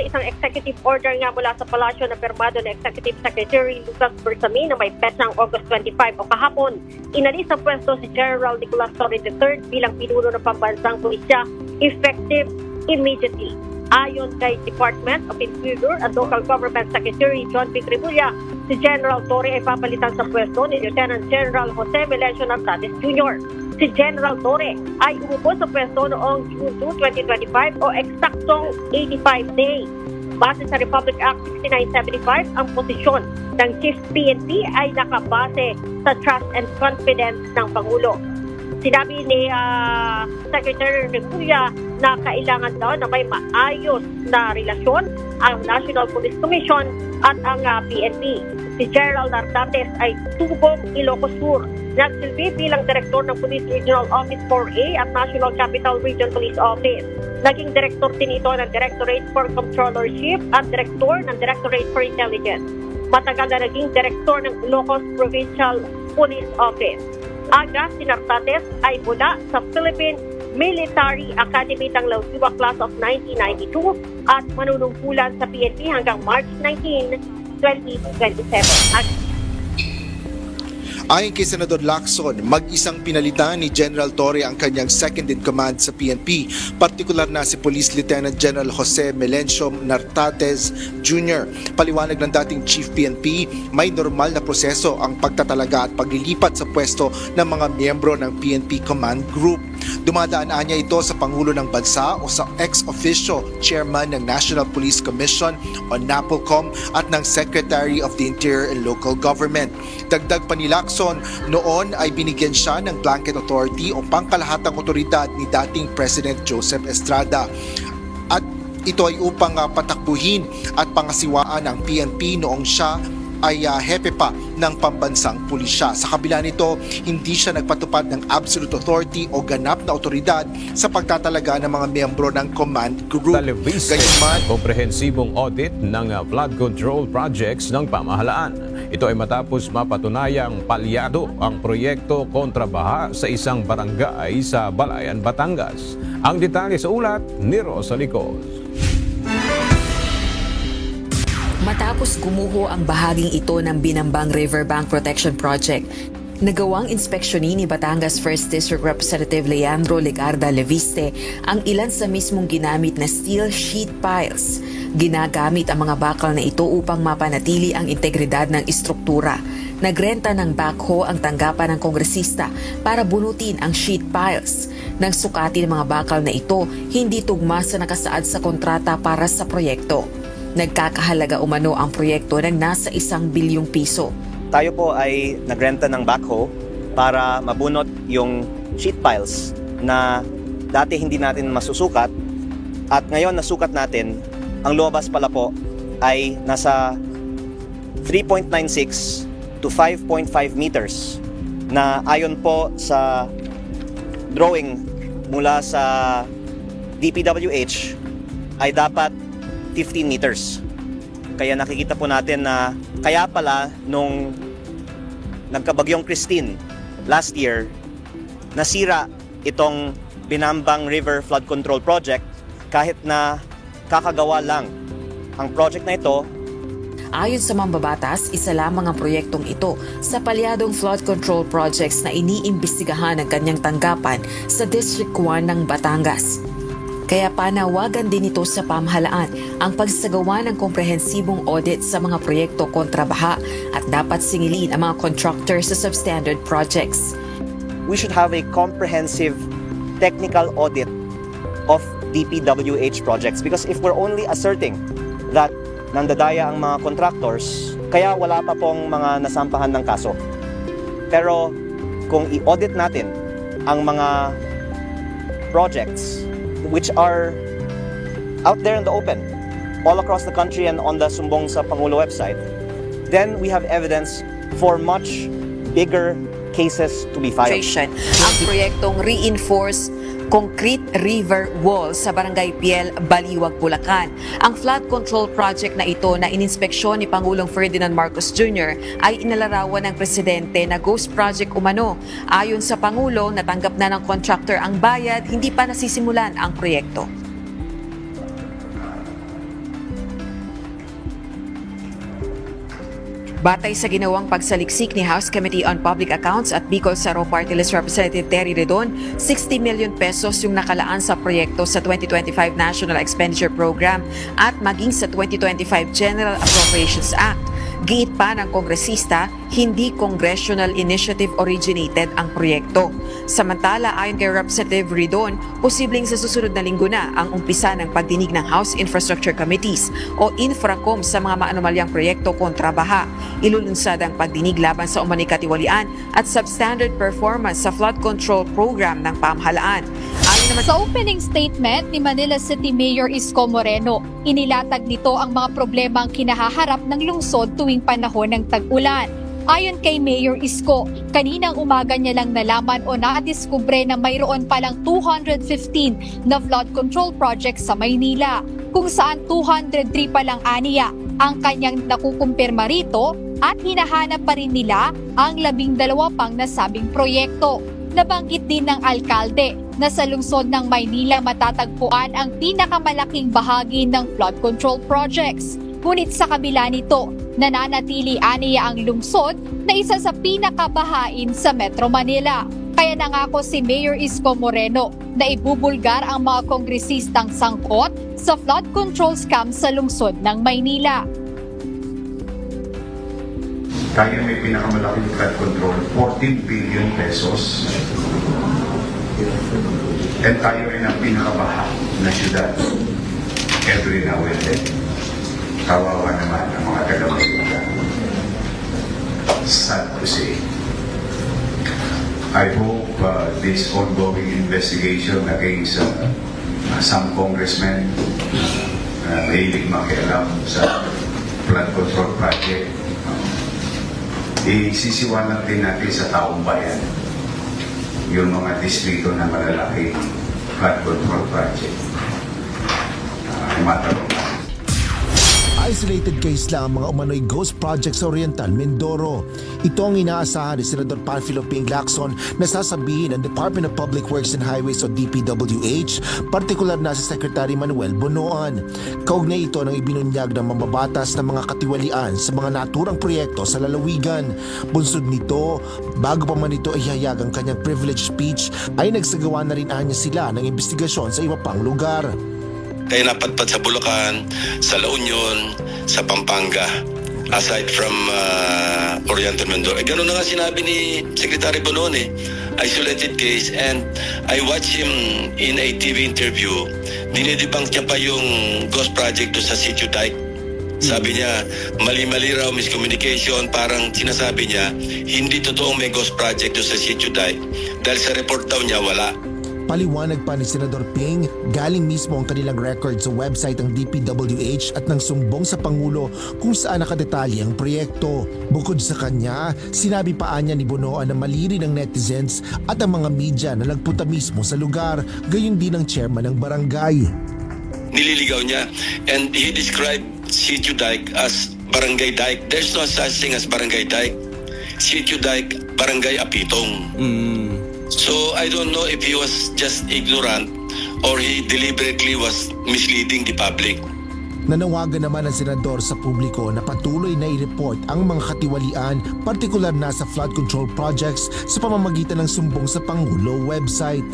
Sa isang executive order nga mula sa palasyo na permado ng Executive Secretary Lucas Bersamin na may petsang August 25 o kahapon, inalis sa pwesto si General Nicolas Torre III bilang pinuno ng pambansang pulisya effective immediately. Ayon kay Department of Interior at Local Government Secretary John P. Tribulla, si General Torre ay papalitan sa pwesto ni Lieutenant General Jose Melencio Nartates Jr. Si General Torre ay umupo sa pwesto noong June 2, 2025 o eksaktong 85 days. Base sa Republic Act 6975, ang posisyon ng Chief PNP ay nakabase sa trust and confidence ng Pangulo. Sinabi ni ah, Secretary Remulla na kailangan daw na may maayos na relasyon ang National Police Commission at ang ah, PNP. Si Gerald Nartates ay tubong Ilocos Sur. Nagsilbi bilang Direktor ng Police Regional Office 4A at National Capital Region Police Office. Naging Direktor din ito ng Directorate for Controllership at Direktor ng Directorate for Intelligence. Matagal na naging Direktor ng Ilocos Provincial Police Office. Aga si Nartates ay mula sa Philippine Military Academy ng Lausiwa Class of 1992 at manunungkulan sa PNP hanggang March 19, 2027. At Ayon kay Senador Lacson, mag-isang pinalitan ni General Torre ang kanyang second in command sa PNP, partikular na si Police Lieutenant General Jose Melencio Nartates Jr. Paliwanag ng dating Chief PNP, may normal na proseso ang pagtatalaga at paglilipat sa pwesto ng mga miyembro ng PNP Command Group. Dumadaan niya ito sa Pangulo ng Bansa o sa ex-officio Chairman ng National Police Commission o NAPOLCOM at ng Secretary of the Interior and Local Government. Dagdag pa ni Lacson, noon ay binigyan siya ng blanket authority o pangkalahatang otoridad ni dating President Joseph Estrada. At ito ay upang ah, patakbuhin at pangasiwaan ang PNP noong siya ay ah, hepe pa ng pambansang pulisya. Sa kabila nito, hindi siya nagpatupad ng absolute authority o ganap na otoridad sa pagtatalaga ng mga miyembro ng command group. Gayunman, komprehensibong audit ng uh, flood control projects ng pamahalaan. Ito ay matapos mapatunayang palyado ang proyekto kontra baha sa isang barangay sa Balayan, Batangas. Ang detalye sa ulat ni Rosa Licos. Matapos gumuho ang bahaging ito ng Binambang Riverbank Protection Project, nagawang inspeksyonin ni Batangas 1st District Representative Leandro Legarda Leviste ang ilan sa mismong ginamit na steel sheet piles. Ginagamit ang mga bakal na ito upang mapanatili ang integridad ng istruktura. Nagrenta ng backhoe ang tanggapan ng kongresista para bunutin ang sheet piles. Nang sukatin ang mga bakal na ito, hindi tugma sa nakasaad sa kontrata para sa proyekto. Nagkakahalaga umano ang proyekto ng nasa isang bilyong piso. tayo po ay nagrenta ng backhoe para mabunot yung sheet piles na dati hindi natin masusukat at ngayon nasukat natin, ang lumabas pala po ay nasa 3.96 to 5.5 meters na ayon po sa drawing mula sa DPWH ay dapat 15 meters. Kaya nakikita po natin na kaya pala nung nagkabagyong Christine last year, nasira itong Binambang River Flood Control Project kahit na kakagawa lang ang project na ito Ayon sa mambabatas, isa lamang ang proyektong ito sa palyadong flood control projects na iniimbestigahan ng kanyang tanggapan sa District 1 ng Batangas. Kaya panawagan din ito sa pamahalaan ang pagsagawa ng komprehensibong audit sa mga proyekto kontra baha at dapat singilin ang mga contractor sa substandard projects. we should have a comprehensive technical audit of DPWH projects because if we're only asserting that nandadaya ang mga contractors, kaya wala pa pong mga nasampahan ng kaso. Pero kung i-audit natin ang mga projects which are out there in the open all across the country and on the Sumbong sa Pangulo website, then we have evidence for much bigger cases to be filed. Ang proyektong Reinforced Concrete River Wall sa Barangay Piel, Baliwag, Bulacan. Ang flood control project na ito na ininspeksyon ni Pangulong Ferdinand Marcos Jr. ay inalarawan ng presidente na ghost project umano. Ayon sa Pangulo, natanggap na ng contractor ang bayad, hindi pa nasisimulan ang proyekto. Batay sa ginawang pagsaliksik ni House Committee on Public Accounts at Bicol Saro Party Representative Terry Redon, 60 million pesos yung nakalaan sa proyekto sa 2025 National Expenditure Program at maging sa 2025 General Appropriations Act. Giit pa ng kongresista, hindi congressional initiative originated ang proyekto. Samantala, ayon kay Representative Ridon, posibleng sa susunod na linggo na ang umpisa ng pagdinig ng House Infrastructure Committees o Infracom sa mga maanumalyang proyekto kontra baha. Ilulunsad ang pagdinig laban sa umanikatiwalian at substandard performance sa flood control program ng pamahalaan. Sa opening statement ni Manila City Mayor Isko Moreno, inilatag nito ang mga problema ang kinahaharap ng lungsod tuwing panahon ng tag-ulan. Ayon kay Mayor Isko, kaninang umaga niya lang nalaman o nadiskubre na mayroon palang 215 na flood control projects sa Maynila, kung saan 203 pa lang aniya ang kanyang nakukumpirma rito at hinahanap pa rin nila ang labing dalawa pang nasabing proyekto. Nabanggit din ng alkalde na sa lungsod ng Maynila matatagpuan ang pinakamalaking bahagi ng flood control projects. Ngunit sa kabila nito, nananatili aniya ang lungsod na isa sa pinakabahain sa Metro Manila. Kaya nangako si Mayor Isko Moreno na ibubulgar ang mga kongresistang sangkot sa flood control scam sa lungsod ng Maynila. Tayo may pinakamalaking flood control, 14 billion pesos. And tayo rin ang pinakabaha na syudad every now and then. Kawawa naman ang mga taga-Maynila. Sad to say. I hope uh, this ongoing investigation against uh, some congressmen uh, mahilig makialam sa flood control project isisiwanan din natin sa taong bayan yung mga distrito na malalaking flood control project. Uh, matanong natin. Isolated case lang ang mga umano'y ghost project sa Oriental Mindoro. Ito ang inaasahan ni Senador Panfilo Ping Lacson na sasabihin ng Department of Public Works and Highways o DPWH, partikular na si Secretary Manuel Bonoan. Kaugnay ito ng ibinunyag ng mababatas ng mga katiwalian sa mga naturang proyekto sa lalawigan. Bunsod nito, bago pa man ito ihayag ang kanyang privilege speech, ay nagsagawa na rin anya sila ng investigasyon sa iba pang lugar. Kaya napadpad sa Bulacan, sa La Union, sa Pampanga. Aside from uh, Oriental Mindoro. Eh, ganun na nga sinabi ni Secretary Bonon. Isolated case. And I watched him in a TV interview. Dinidebunk niya pa yung ghost project sa Sitio Dike. Sabi niya, mali-mali raw miscommunication. Parang sinasabi niya, hindi totoong may ghost project sa Sitio Dike. Dahil sa report daw niya, wala. Paliwanag pa ni Senador Ping, galing mismo ang kanilang record sa website ng DPWH at nang sumbong sa Pangulo kung saan nakadetalye ang proyekto. Bukod sa kanya, sinabi pa anya ni Bonoan na maliri ng netizens at ang mga media na nagpunta mismo sa lugar, gayon din ang chairman ng barangay. nililigaw niya. And he described Sitio Dike as Barangay Dike. There's no such thing as Barangay Dike. Sitio Dike, Barangay Apitong. So I don't know if he was just ignorant or he deliberately was misleading the public. Nanawagan naman ang senador sa publiko na patuloy na i-report ang mga katiwalian, partikular na sa flood control projects sa pamamagitan ng sumbong sa Pangulo website.